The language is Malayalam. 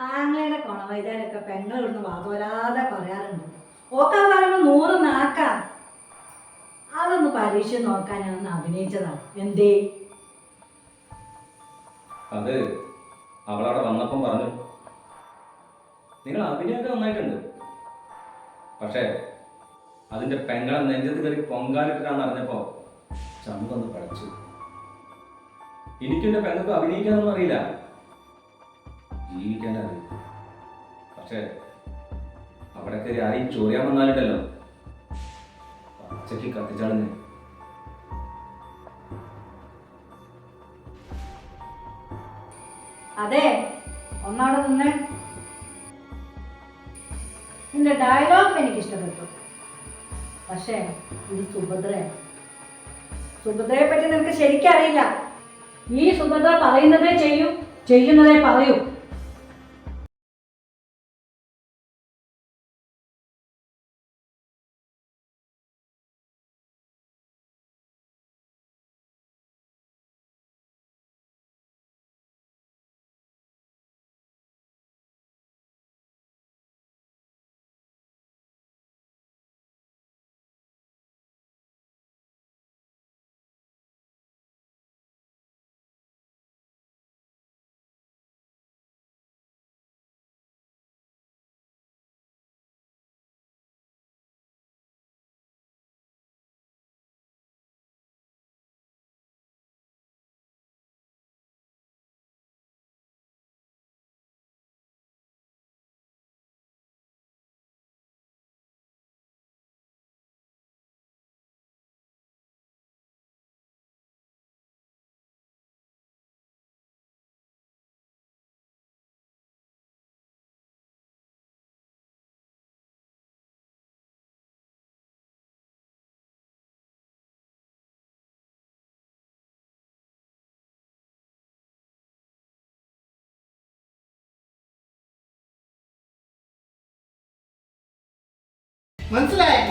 ആങ്ങളയുടെ കൊണവൈദ്യാനൊക്കെ പെങ്ങൾ ഇവിടുന്ന് വാതോരാതെ പറയാറുണ്ട്. ഓക്കാൻ പറയുമ്പോൾ നൂറ് നാക്ക. അതൊന്ന് പരീക്ഷ നോക്കാൻ ഞാനൊന്ന് അഭിനയിച്ചതാണ് എന്തേ? അത് അവളവിടെ വന്നപ്പം പറഞ്ഞു. നിങ്ങൾ അഭിനയൊക്കെ നന്നായിട്ടുണ്ട്. പക്ഷേ അതിന്റെ പെങ്ങളെ നെഞ്ചത്ത് കയറി പൊങ്കാലിട്ടാന്ന് അറിഞ്ഞപ്പോ ചന്തൊന്ന് പഠിച്ചു എനിക്കെന്റെ പെങ്ങൾക്ക് അഭിനയിക്കാനൊന്നും അറിയില്ല. ജീവിക്കാൻ അറിയും പക്ഷേ അവിടെ കയറി ആരെയും ചോറിയാൻ വന്നാലുണ്ടല്ലോ. പച്ചയ്ക്ക് കത്തിച്ചാളുന്നേ അതെ ഒന്നവിടെ നിന്ന്. നിന്റെ ഡയലോഗ് എനിക്ക് ഇഷ്ടപ്പെട്ടു പക്ഷേ ഇത് സുഭദ്രയാണ്. സുഭദ്രയെ പറ്റി നിനക്ക് ശരിക്കറിയില്ല. ഈ സുഭദ്ര പറയുന്നതേ ചെയ്യൂ ചെയ്യുന്നതേ പറയൂ. മനസ്സിലായി